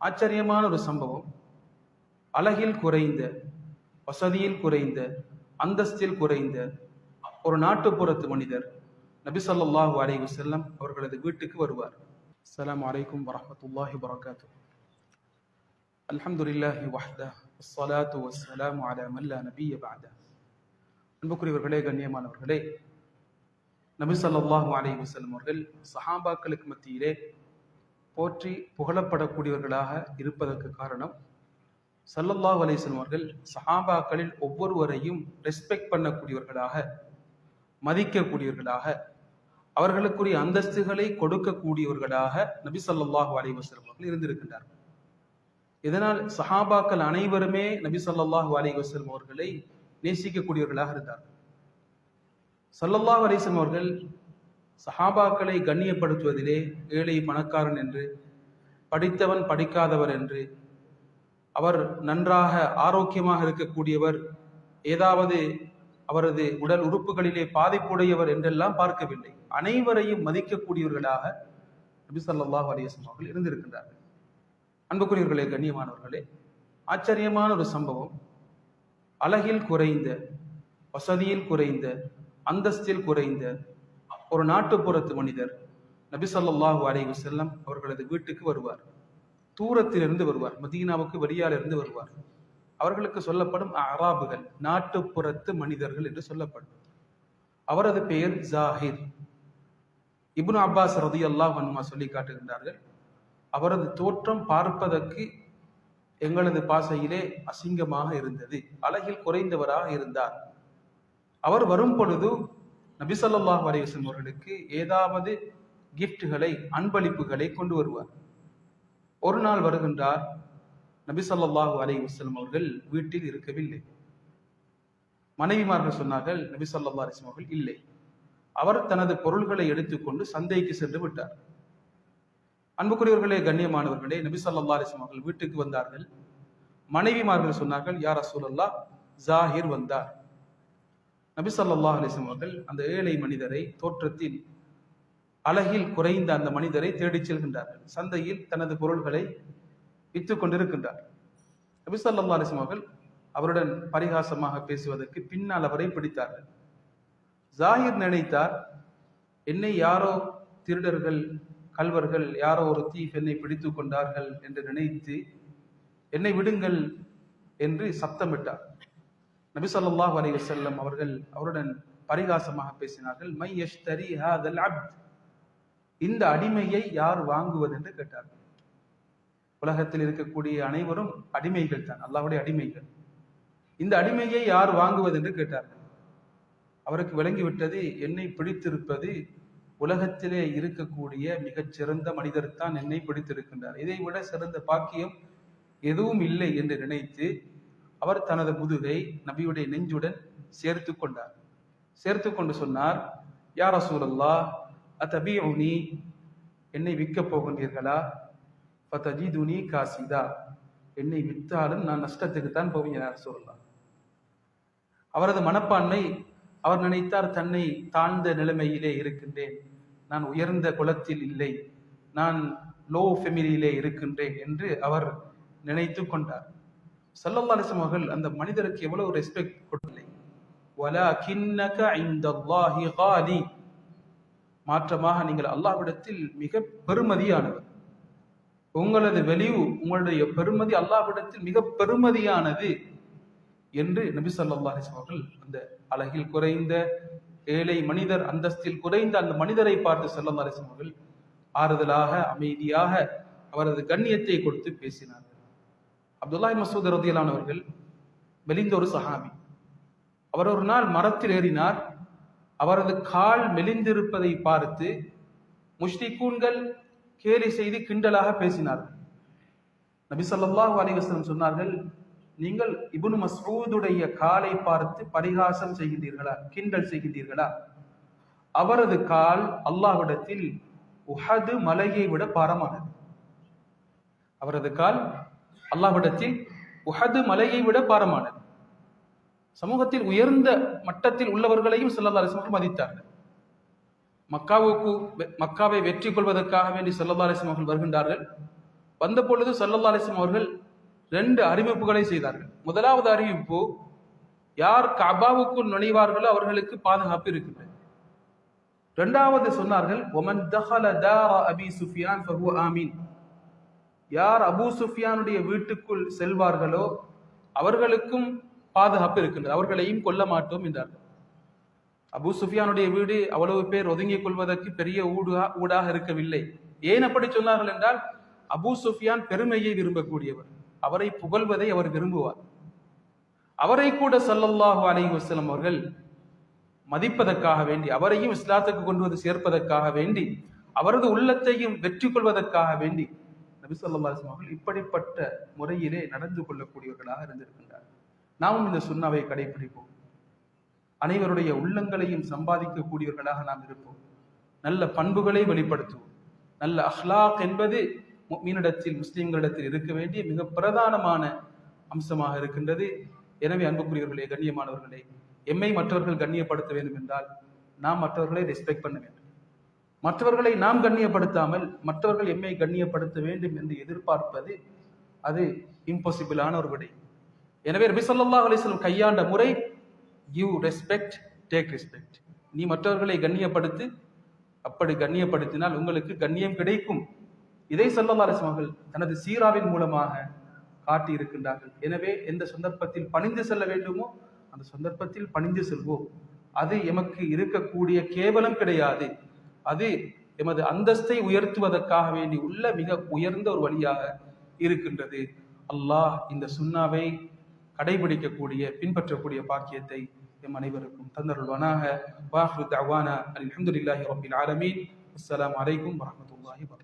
ஆச்சரியமான ஒரு சம்பவம். அழகில் குறைந்த வசதியில் குறைந்த அந்தஸ்தில் குறைந்த ஒரு நாட்டுப்புறத்து மனிதர் நபி சொல்லாஹு அலைவு செல்லம் அவர்களது வீட்டுக்கு வருவார். அஸ்லாம் வலைக்கும் வரமத்துல்லாஹி வரகாத்து அல்ஹம்துலில்லாஹி வஹ்தா அன்புக்குரியவர்களே கண்ணியமானவர்களே நபி ஸல்லல்லாஹு அலைஹி வஸல்லம் அவர்கள் சஹாபாக்களுக்கு மத்தியிலே போற்றி புகழப்படக்கூடியவர்களாக இருப்பதற்கு காரணம் சல்லல்லாஹ் அலைஹி அவர்கள் சஹாபாக்களில் ஒவ்வொருவரையும் ரெஸ்பெக்ட் பண்ணக்கூடியவர்களாக மதிக்கக்கூடியவர்களாக அவர்களுக்குரிய அந்தஸ்துகளை கொடுக்கக்கூடியவர்களாக நபி ஸல்லல்லாஹு அலைஹி வஸல்லம் அவர்கள் இருந்திருக்கின்றார்கள். இதனால் சஹாபாக்கள் அனைவருமே நபி ஸல்லல்லாஹு அலைஹி அவர்களை நேசிக்கக்கூடியவர்களாக இருந்தார்கள். சல்லல்லாஹ் அலைஹி அவர்கள் சஹாபாக்களை கண்ணியப்படுத்துவதிலே ஏழை பணக்காரன் என்று படித்தவன் படிக்காதவர் என்று அவர் நன்றாக ஆரோக்கியமாக இருக்கக்கூடியவர் ஏதாவது அவரது உடல் உறுப்புகளிலே பாதிப்புடையவர் என்றெல்லாம் பார்க்கவில்லை. அனைவரையும் மதிக்கக்கூடியவர்களாக நபி ஸல்லல்லாஹு அலைஹி அவர்கள் இருந்திருக்கின்றார்கள். அன்புக்குரியவர்களே கண்ணியமானவர்களே ஆச்சரியமான ஒரு சம்பவம். அழகில் குறைந்த வசதியில் குறைந்த அந்தஸ்தில் குறைந்த ஒரு நாட்டுப்புறத்து மனிதர் நபி ஸல்லல்லாஹு அலைஹி செல்லம் அவர்களது வீட்டுக்கு வருவார். தூரத்திலிருந்து வருவார். மதீனாவுக்கு வெளியாலிருந்து வருவார். அவர்களுக்கு சொல்லப்படும் அராபுகள் நாட்டுப்புறத்து மனிதர்கள் என்று சொல்லப்படும். அவரது பெயர் ஜாஹிர். இப்னு அப்பாஸ் ரதி அல்லாஹ் வன்மா சொல்லி காட்டுகின்றார்கள் அவரது தோற்றம் பார்ப்பதற்கு எங்களது பாசையிலே அசிங்கமாக இருந்தது அழகில் குறைந்தவராக இருந்தார். அவர் வரும் பொழுது நபிசல்லாஹ் ஸல்லல்லாஹு அவர்களுக்கு ஏதாவது கிஃப்ட்களை அன்பளிப்புகளை கொண்டு வருவார். ஒரு நாள் வருகின்றார் நபி அலை வசலம் அவர்கள் வீட்டில் இருக்கவில்லை. மனைவிமார்கள் சொன்னார்கள் நபிசல்லா அலிஸ்லம் அவர்கள் இல்லை. அவர் தனது பொருள்களை எடுத்துக்கொண்டு சந்தைக்கு சென்று விட்டார். அன்புக்குரியவர்களே கண்ணியமானவர்களே நபி ஸல்லல்லாஹு அலைஹி அவர்கள் வீட்டுக்கு வந்தார்கள். மனைவிமார்கள் சொன்னார்கள் யார் ரசூலல்லாஹ் ஜாஹிர் வந்தார். நபி ஸல்லல்லாஹு அவர்கள் அந்த ஏழை மனிதரை தோற்றத்தில் அழகில் குறைந்த அந்த மனிதரை தேடிச் செல்கின்றார்கள். சந்தையில் தனது பொருள்களை விற்று கொண்டிருக்கின்றார். நபி ஸல்லல்லாஹு அவர்கள் அவருடன் பரிகாசமாக பேசுவதற்கு பின்னால் அவரை பிடித்தார்கள். ஜாகிர் நினைத்தார் என்னை யாரோ திருடர்கள் கல்வர்கள் யாரோ ஒரு தீப் என்னை பிடித்து கொண்டார்கள் என்று நினைத்து என்னை விடுங்கள் என்று சத்தமிட்டார் நபி ஸல்லல்லாஹு அலி வசல்லம் அவர்கள் அவருடன் பரிகாசமாக பேசினார்கள் மை எஷ்தரி ஹாதல் அப்த். இந்த அடிமையை யார் வாங்குவது என்று கேட்டார்கள். உலகத்தில் இருக்கக்கூடிய அனைவரும் அடிமைகள் தான் அல்லாஹ்வுடைய அடிமைகள். இந்த அடிமையை யார் வாங்குவது என்று கேட்டார்கள். அவருக்கு விளங்கிவிட்டது என்னை பிடித்திருப்பது உலகத்திலே இருக்கக்கூடிய மிகச் சிறந்த மனிதர் தான் என்னை பிடித்திருக்கின்றார். இதை விட சிறந்த பாக்கியம் எதுவும் இல்லை என்று நினைத்து அவர் தனது முதுகை நபியுடைய நெஞ்சுடன் சேர்த்து கொண்டார். சேர்த்து கொண்டு சொன்னார் யார் அசூலல்லா அத்தபி உனி என்னை விற்கப் போகின்றீர்களா? ஃபதஜிதுனி காசிதா. என்னை விற்றாலும் நான் நஷ்டத்துக்கு தான் போவீங்க யார் சொல்லலாம் அவரது மனப்பான்மை அவர் நினைத்தார் தன்னை தாழ்ந்த நிலைமையிலே இருக்கின்றேன். நான் உயர்ந்த குலத்தில் இல்லை. நான் லோ ஃபெமிலியிலே இருக்கின்றேன் என்று அவர் நினைத்து கொண்டார். சல்லல்லா அலிஸ்லாம் அவர்கள் அந்த மனிதருக்கு எவ்வளவு ரெஸ்பெக்ட் கொடுக்கலை இந்த அல்லாஹி காலி. மாற்றமாக நீங்கள் அல்லாஹ்விடத்தில் மிக பெருமதியானவர். உங்களது வெளிவு உங்களுடைய பெருமதி அல்லாஹ்விடத்தில் மிக பெருமதியானது என்று நபி ஸல்லல்லாஹு அலைஹி அவர்கள் அந்த அழகில் குறைந்த ஏழை மனிதர் அந்தஸ்தில் குறைந்த அந்த மனிதரை பார்த்து செல்லம் அலைஹி அவர்கள் ஆறுதலாக அமைதியாக அவரது கண்ணியத்தை கொடுத்து பேசினார்கள். அப்துல்லாய் மசூத் ரதியலான் அவர்கள் மெலிந்த ஒரு சஹாபி. அவர் ஒரு நாள் மரத்தில் ஏறினார். அவரது கால் மெலிந்திருப்பதை பார்த்து முஷ்ரிகூன்கள் கேலி செய்து கிண்டலாக பேசினார்கள் நபி ஸல்லல்லாஹு அலிவசனம் சொன்னார்கள் நீங்கள் இபுனு மசூதுடைய காலை பார்த்து பரிகாசம் செய்கின்றீர்களா கிண்டல் செய்கின்றீர்களா? அவரது கால் அல்லாஹ்விடத்தில் உஹது மலையை விட பாரமானது. அவரது கால் அல்லாஹ்விடத்தில் உஹது மலையை விட பாரமானது. சமூகத்தில் உயர்ந்த மட்டத்தில் உள்ளவர்களையும் செல்லல்லா அலிஸ்மர்கள் மதித்தார்கள். மக்காவுக்கு மக்காவை வெற்றி கொள்வதற்காக வேண்டி ஸல்லல்லாஹு அலைஹி அவர்கள் வருகின்றார்கள். வந்த பொழுது சல்லல்லா அலிஸ்லாம் அவர்கள் ரெண்டு அறிவிப்புகளை செய்தார்கள். முதலாவது அறிவிப்பு யார் கபாவுக்குள் நுழைவார்களோ அவர்களுக்கு பாதுகாப்பு இருக்கின்றது. இரண்டாவது சொன்னார்கள் ஒமன் தஹல தாரா அபி சுஃபியான் ஃபஹு ஆமீன். யார் அபூ சுஃபியானுடைய வீட்டுக்குள் செல்வார்களோ அவர்களுக்கும் பாதுகாப்பு இருக்கின்றது. அவர்களையும் கொல்ல மாட்டோம் என்றார்கள் அபு சுஃபியானுடைய வீடு அவ்வளவு பேர் ஒதுங்கிக் கொள்வதற்கு பெரிய ஊடா ஊடாக இருக்கவில்லை. ஏன் அப்படி சொன்னார்கள் என்றால் அபு சுஃபியான் பெருமையை விரும்பக்கூடியவர். அவரை புகழ்வதை அவர் விரும்புவார். அவரை கூட சல்லல்லாஹு அலைஹி அவர்கள் மதிப்பதற்காக வேண்டி அவரையும் இஸ்லாத்துக்கு கொண்டு வந்து சேர்ப்பதற்காக வேண்டி அவரது உள்ளத்தையும் வெற்றி கொள்வதற்காக வேண்டி நபி அவர்கள் இப்படிப்பட்ட முறையிலே நடந்து கொள்ளக்கூடியவர்களாக இருந்திருக்கின்றார் நாமும் இந்த சுண்ணாவை கடைபிடிப்போம் அனைவருடைய உள்ளங்களையும் சம்பாதிக்கக்கூடியவர்களாக நாம் இருப்போம். நல்ல பண்புகளை வெளிப்படுத்துவோம். நல்ல அஹ்லாக் என்பது மீனிடத்தில் முஸ்லீம்களிடத்தில் இருக்க வேண்டிய மிக பிரதானமான அம்சமாக இருக்கின்றது. எனவே அன்புக்குரியவர்களே கண்ணியமானவர்களே எம்மை மற்றவர்கள் கண்ணியப்படுத்த வேண்டும் என்றால் நாம் மற்றவர்களை ரெஸ்பெக்ட் பண்ண வேண்டும். மற்றவர்களை நாம் கண்ணியப்படுத்தாமல் மற்றவர்கள் எம்மை கண்ணியப்படுத்த வேண்டும் என்று எதிர்பார்ப்பது அது இம்பாசிபிளான ஒரு விடை. எனவே ரபி ஸல்லல்லாஹு கையாண்ட முறை யூ ரெஸ்பெக்ட் டேக் ரெஸ்பெக்ட் நீ மற்றவர்களை கண்ணியப்படுத்து அப்படி கண்ணியப்படுத்தினால் உங்களுக்கு கண்ணியம் கிடைக்கும். இதை ஸல்லல்லாஹு அலிஸ்லம் அவர்கள் தனது சீராவின் மூலமாக காட்டி இருக்கின்றார்கள் எனவே எந்த சந்தர்ப்பத்தில் பணிந்து செல்ல வேண்டுமோ அந்த சந்தர்ப்பத்தில் பணிந்து செல்வோம். அது எமக்கு இருக்கக்கூடிய கேவலம் கிடையாது. அது எமது அந்தஸ்தை உயர்த்துவதற்காக வேண்டி உள்ள மிக உயர்ந்த ஒரு வழியாக இருக்கின்றது. அல்லாஹ் இந்த சுண்ணாவை கடைபிடிக்கக்கூடிய பின்பற்றக்கூடிய பாக்கியத்தை எம் அனைவருக்கும் தந்தருள்வானாக. வாஹ்ரு தவானா அஹமதுல்லாஹி ரப்பில் ஆலமீன். அஸ்லாம் வலைக்கும் வரமத்துல்லாஹி வபரகாத்துஹு.